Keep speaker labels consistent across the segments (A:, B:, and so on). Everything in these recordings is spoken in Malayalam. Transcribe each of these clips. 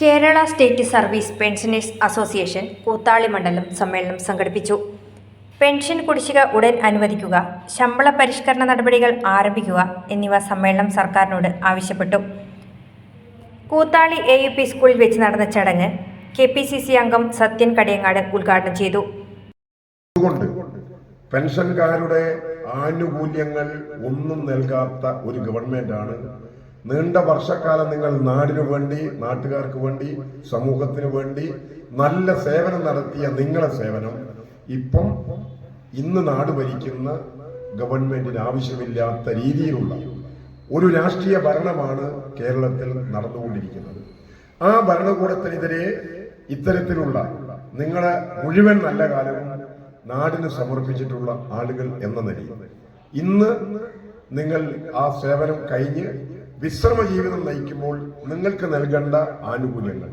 A: Kerala state service pensioners association Koothali മണ്ഡലം സമ്മേളനം സംഘടിപ്പിച്ചു. പെൻഷൻ കുടിശ്ശിക ഉടൻ അനുവദിക്കുക ശമ്പള പരിഷ്കരണ നടപടികൾ ആരംഭിക്കുക എന്നിവ സമ്മേളനം സർക്കാരിനോട് ആവശ്യപ്പെട്ടു. കൂത്താളി എ യു പി സ്കൂളിൽ വെച്ച് നടന്ന ചടങ്ങ് കെ പി സി സി അംഗം സത്യൻ കടിയങ്ങാട് ഉദ്ഘാടനം ചെയ്തു.
B: പെൻഷൻകാരുടെ ആനുകൂല്യങ്ങൾ ഒന്നും നൽകാത്ത ഒരു ഗവൺമെന്റാണ് നീണ്ട വർഷക്കാലം നിങ്ങൾ നാടിനു വേണ്ടി നാട്ടുകാർക്ക് വേണ്ടി സമൂഹത്തിന് വേണ്ടി നല്ല സേവനം നടത്തിയ നിങ്ങളെ സേവനം. ഇപ്പം ഇന്ന് നാട് ഭരിക്കുന്ന ഗവൺമെന്റിന് ആവശ്യമില്ലാത്ത രീതിയിലുള്ള ഒരു രാഷ്ട്രീയ ഭരണമാണ് കേരളത്തിൽ നടന്നുകൊണ്ടിരിക്കുന്നത്. ആ ഭരണകൂടത്തിനെതിരെ ഇത്തരത്തിലുള്ള നിങ്ങളെ മുഴുവൻ നല്ല കാലവും നാടിന് സമർപ്പിച്ചിട്ടുള്ള ആളുകൾ എന്ന നിലയിൽ ഇന്ന് നിങ്ങൾ ആ സേവനം കഴിഞ്ഞ് വിശ്രമ ജീവിതം നയിക്കുമ്പോൾ നിങ്ങൾക്ക് നൽകേണ്ട ആനുകൂല്യങ്ങൾ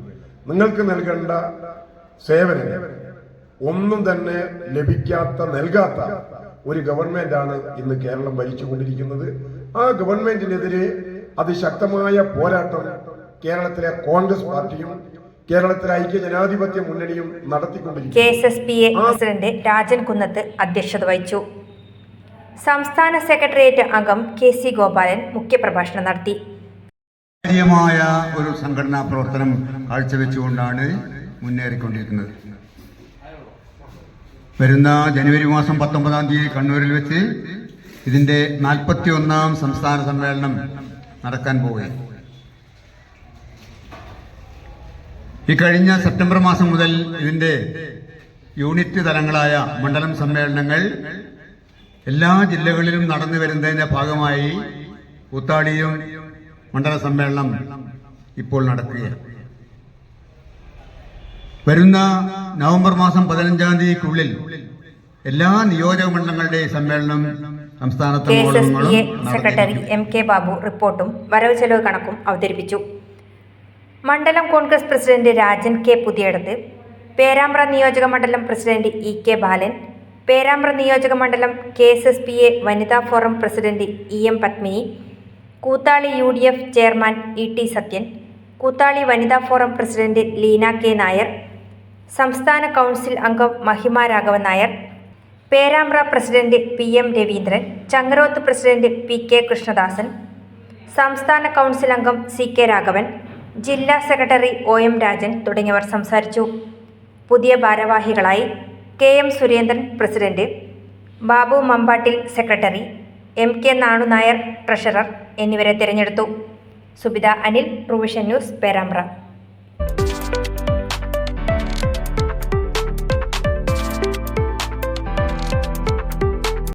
B: നിങ്ങൾക്ക് നൽകേണ്ട സേവനങ്ങൾ ഒന്നും തന്നെ ലഭിക്കാത്ത നൽകാത്ത ഒരു ഗവൺമെന്റ് ആണ് ഇന്ന് കേരളം ഭരിച്ചുകൊണ്ടിരിക്കുന്നത്. ആ ഗവൺമെന്റിനെതിരെ അതിശക്തമായ പോരാട്ടം കേരളത്തിലെ കോൺഗ്രസ് പാർട്ടിയും കേരളത്തിലെ ഐക്യ ജനാധിപത്യ മുന്നണിയും
A: K
B: നടത്തിക്കൊണ്ടിരിക്കുന്നു
A: S S P A president Rajan Kunnath അധ്യക്ഷത വഹിച്ചു. സംസ്ഥാന സെക്രട്ടേറിയറ്റ് അംഗം കെ സി ഗോപാലൻ മുഖ്യപ്രഭാഷണം നടത്തി.
C: കാര്യമായ ഒരു സംഘടനാ പ്രവർത്തനം കാഴ്ചവെച്ചുകൊണ്ടാണ് മുന്നേറിക്കൊണ്ടിരിക്കുന്നത്. വരുന്ന ജനുവരി മാസം പത്തൊമ്പതാം തീയതി കണ്ണൂരിൽ വെച്ച് ഇതിന്റെ നാൽപ്പത്തി ഒന്നാം സംസ്ഥാന സമ്മേളനം നടക്കാൻ പോവുകയാണ്. ഈ കഴിഞ്ഞ സെപ്റ്റംബർ മാസം മുതൽ ഇതിന്റെ യൂണിറ്റ് തലങ്ങളായ മണ്ഡലം സമ്മേളനങ്ങൾ എല്ലാ ജില്ലകളിലും നടന്നു വരുന്നതിന്റെ ഭാഗമായി കൂത്താടിയും മണ്ഡല സമ്മേളനം ഇപ്പോൾ നടക്കുകയാണ്. വരുന്ന നവംബർ മാസം പതിനഞ്ചാം തീയതിക്കുള്ളിൽ എല്ലാ നിയോജക മണ്ഡലങ്ങളുടെ സമ്മേളനം സംസ്ഥാനത്ത്
A: K S S P A secretary M K Babu റിപ്പോർട്ടും വരവ് ചെലവ് കണക്കും അവതരിപ്പിച്ചു. മണ്ഡലം കോൺഗ്രസ് പ്രസിഡന്റ് രാജൻ കെ പുതിയടത്ത് പേരാമ്പ്ര നിയോജക മണ്ഡലം president E K Balan Perambra നിയോജക മണ്ഡലം K S S P A വനിതാ forum president E M Padmini Koothali U D F chairman E T Sathyan Koothali വനിതാ forum president Leena K Nair സംസ്ഥാന കൗൺസിൽ അംഗം Mahima Raghavan Nair Perambra president P M Raveendran Changaroth president P K Krishnadasan സംസ്ഥാന കൗൺസിൽ അംഗം സി കെ രാഘവൻ ജില്ലാ സെക്രട്ടറി ഒ എം രാജൻ തുടങ്ങിയവർ സംസാരിച്ചു. പുതിയ ഭാരവാഹികളായി K M Surendran president Babu Mambattil secretary M K Nanu Nair treasurer എന്നിവരെ തിരഞ്ഞെടുത്തു. Subitha Anil provision news Perambra.